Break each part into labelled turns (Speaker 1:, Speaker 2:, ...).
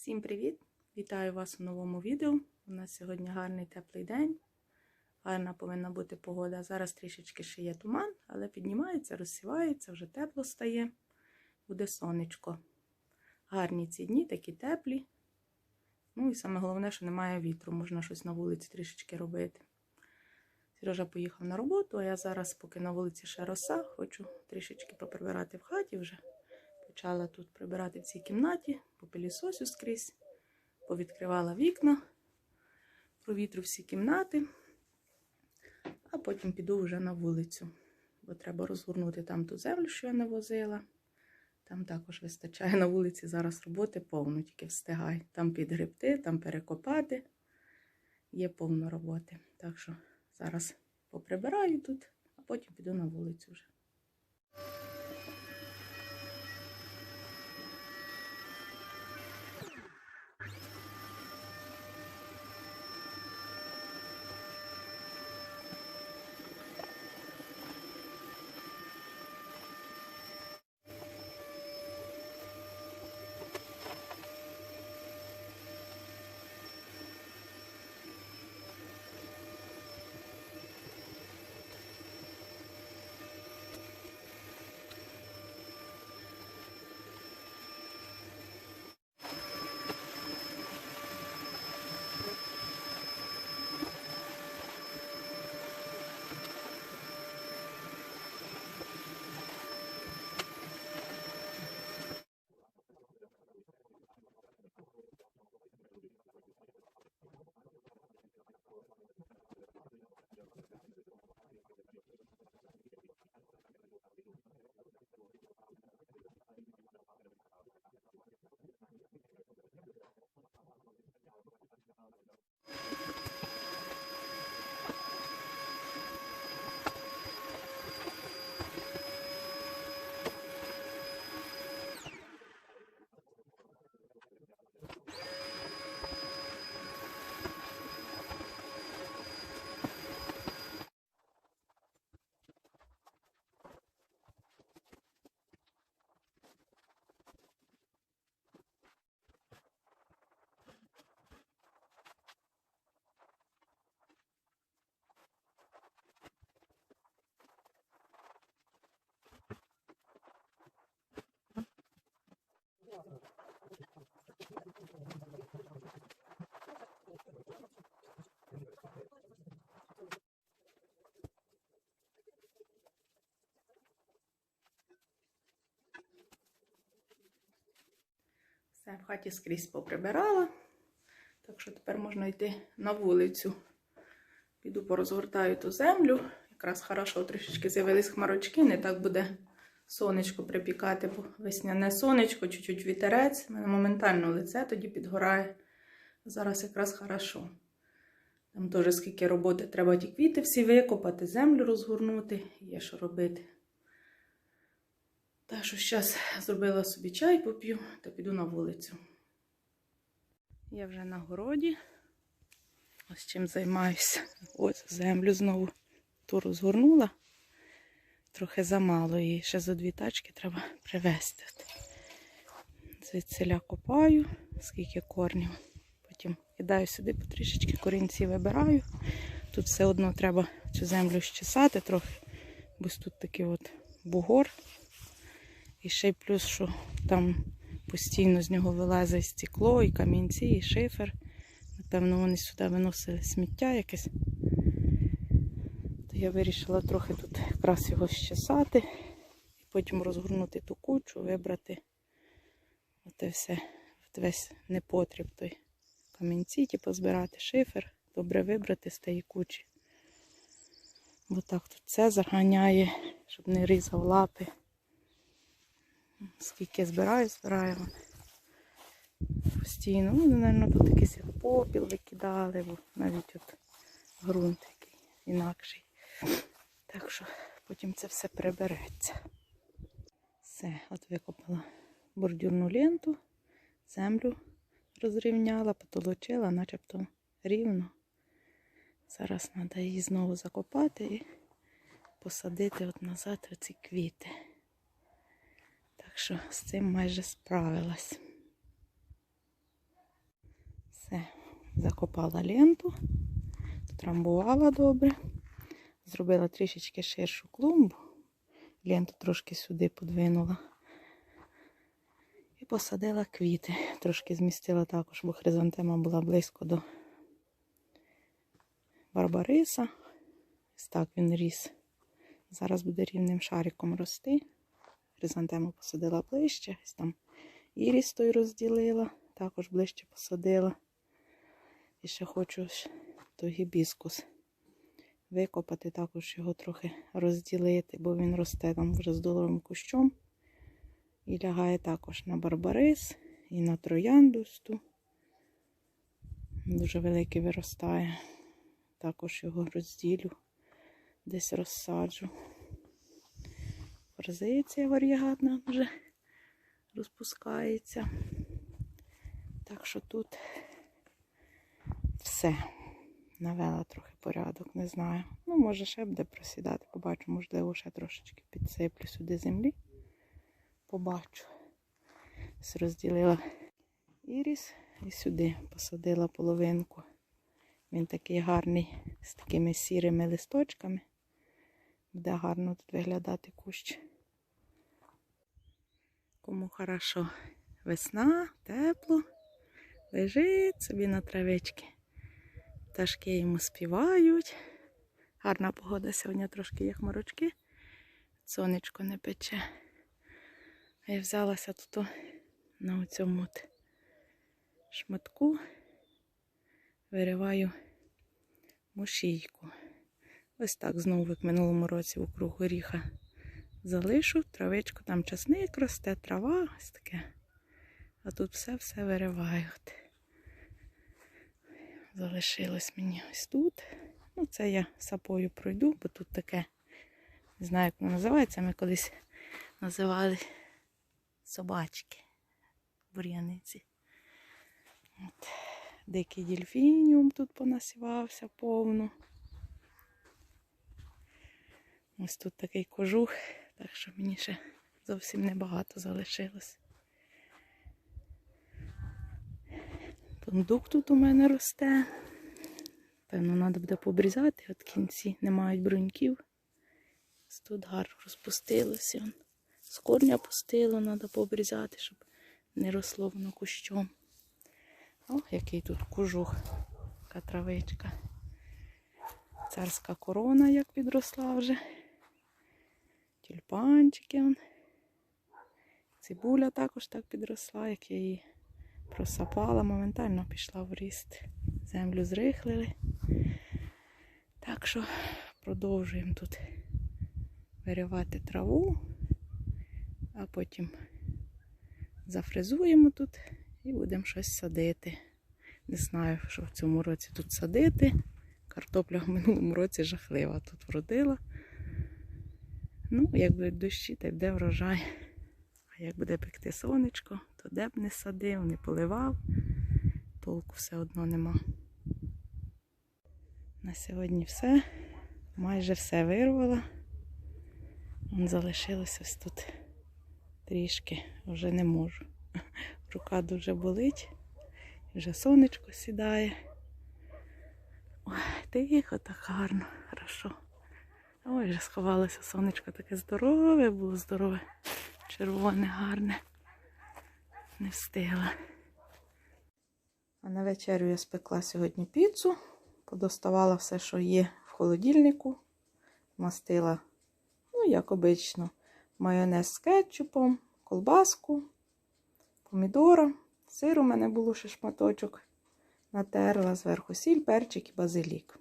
Speaker 1: Всім привіт! Вітаю вас у новому відео. У нас сьогодні гарний теплий день. Гарна повинна бути погода. Зараз трішечки ще є туман, але піднімається, розсівається, вже тепло стає. Буде сонечко. Гарні ці дні, такі теплі. Ну і саме головне, що немає вітру, можна щось на вулиці трішечки робити. Сережа поїхав на роботу, а я зараз, поки на вулиці ще роса, хочу трішечки поприбирати в хаті вже. Почала тут прибирати в цій кімнаті, попилісосю скрізь, повідкривала вікна, провітрю всі кімнати, а потім піду вже на вулицю, бо треба розгорнути там ту землю, що я не возила. Там також вистачає на вулиці зараз роботи повно, тільки встигай. Там підгребти, там перекопати. Є повно роботи. Так що зараз поприбираю тут, а потім піду на вулицю вже. Все в хаті скрізь поприбирала. Так що тепер можна йти на вулицю. Піду порозгортаю ту землю. Якраз хорошо трішечки з'явились хмарочки, не так буде сонечко припікати, бо весняне сонечко, чуть-чуть вітерець. У мене моментально лице тоді підгорає. Зараз якраз хорошо. Там теж скільки роботи треба ті квіти всі викопати, землю розгорнути, є що робити. Так що зараз зробила собі чай, поп'ю та піду на вулицю. Я вже на городі. Ось чим займаюся. Ось землю знову ту розгорнула. Трохи замало її. Ще за дві тачки треба привезти. Звідсиля копаю, скільки корнів. Потім кидаю сюди потрішечки корінці вибираю. Тут все одно треба цю землю щесати трохи, бо тут такий от бугор. І ще й плюс, що там постійно з нього вилазить стекло, і камінці, і шифер. Напевно, вони сюди виносили сміття якесь. То я вирішила трохи тут якраз його щесати, і потім розгорнути ту кучу, вибрати оте все, весь непотріб той камінці, типу збирати шифер, добре вибрати з тієї кучі. Бо так тут це заганяє, щоб не різав лапи. Скільки збираю, збираю. Постійно. Ну, мабуть, тут якийсь попіл викидали, бо навіть от ґрунт який інакший. Так що потім це все прибереться. Все, от викопала бордюрну ленту, землю розрівняла, потолочила, начебто рівно. Зараз треба її знову закопати і посадити от назад оці квіти. Що з цим майже справилась. Все, закопала ленту, трамбувала добре. Зробила трішечки ширшу клумбу. Ленту трошки сюди подвинула. І посадила квіти. Трошки змістила також, бо хризантема була близько до Барбариса. Ось так він ріс. Зараз буде рівним шариком рости. Хризантему посадила ближче. Ось там іріс той розділила, також ближче посадила. І ще хочу той гібіскус викопати, також його трохи розділити, бо він росте там вже з доларом кущом. І лягає також на барбарис і на трояндусту. Дуже великий виростає. Також його розділю, десь розсаджу. Форзиція варігатна вже розпускається. Так що тут все. Навела трохи порядок, не знаю. Ну, може, ще буде просідати, побачу, можливо, ще трошечки підсиплю сюди землі. Побачу. Ось розділила іріс і сюди посадила половинку. Він такий гарний з такими сірими листочками. Буде гарно тут виглядати кущ. Кому хорошо весна, тепло, лежить собі на травичці. Пташки йому співають. Гарна погода сьогодні трошки є хмарочки. Сонечко не пече. А я взялася тут на цьому шматку, вириваю мушійку. Ось так знову, як минулому році округ горіха залишу, травичку, там часник росте, трава, ось таке. А тут все-все вириваю. Залишилось мені ось тут. Ну, це я сапою пройду, бо тут таке, не знаю, як воно називається. Ми колись називали собачки бур'яниці. Дикий дельфініум тут понасівався повно. Ось тут такий кожух, так що мені ще зовсім небагато залишилось. Тундук тут у мене росте. Певно, треба буде побрізати, от кінці не мають бруньків. Тут гарно розпустилося. З корня пустило, треба побрізати, щоб не росло воно кущом. О, який тут кожух, така травичка. Царська корона, як підросла вже. Тюльпанчики. Цибуля також так підросла, як я її просапала, моментально пішла в ріст. Землю зрихлили. Так що продовжуємо тут виривати траву, а потім зафрезуємо тут і будемо щось садити. Не знаю, що в цьому році тут садити. Картопля в минулому році жахлива тут вродила. Ну, як будуть дощі, та й буде врожай. А як буде пекти сонечко, то де б не садив, не поливав, толку все одно нема. На сьогодні все. Майже все вирвала. Вон залишилось ось тут трішки, вже не можу. Рука дуже болить, вже сонечко сідає. Ой, тихо, так гарно, хорошо. Ой, вже сховалося сонечко таке здорове, було здорове, червоне, гарне. Не встигла. А на вечерю я спекла сьогодні піцу, подоставала все, що є в холодильнику, мастила, ну, як обично, майонез з кетчупом, колбаску, помідора, сир у мене було ще шматочок. Натерла зверху сіль, перчик і базилік.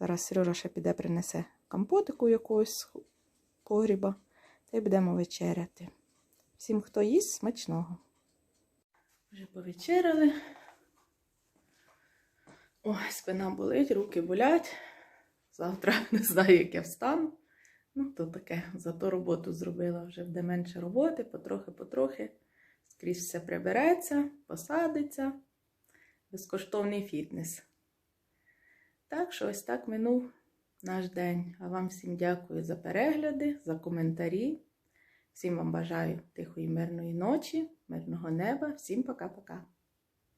Speaker 1: Зараз Сережа ще піде принесе компотику якогось погріба, та й будемо вечеряти. Всім, хто їсть, смачного. Вже повечеряли. Ой, спина болить, руки болять. Завтра не знаю, як я встану. Ну, то таке, зато роботу зробила вже де менше роботи, потрохи-потрохи. Скрізь все прибереться, посадиться. Безкоштовний фітнес. Так що ось так минув наш день. А вам всім дякую за перегляди, за коментарі. Всім вам бажаю тихої, мирної ночі, мирного неба. Всім пока-пока.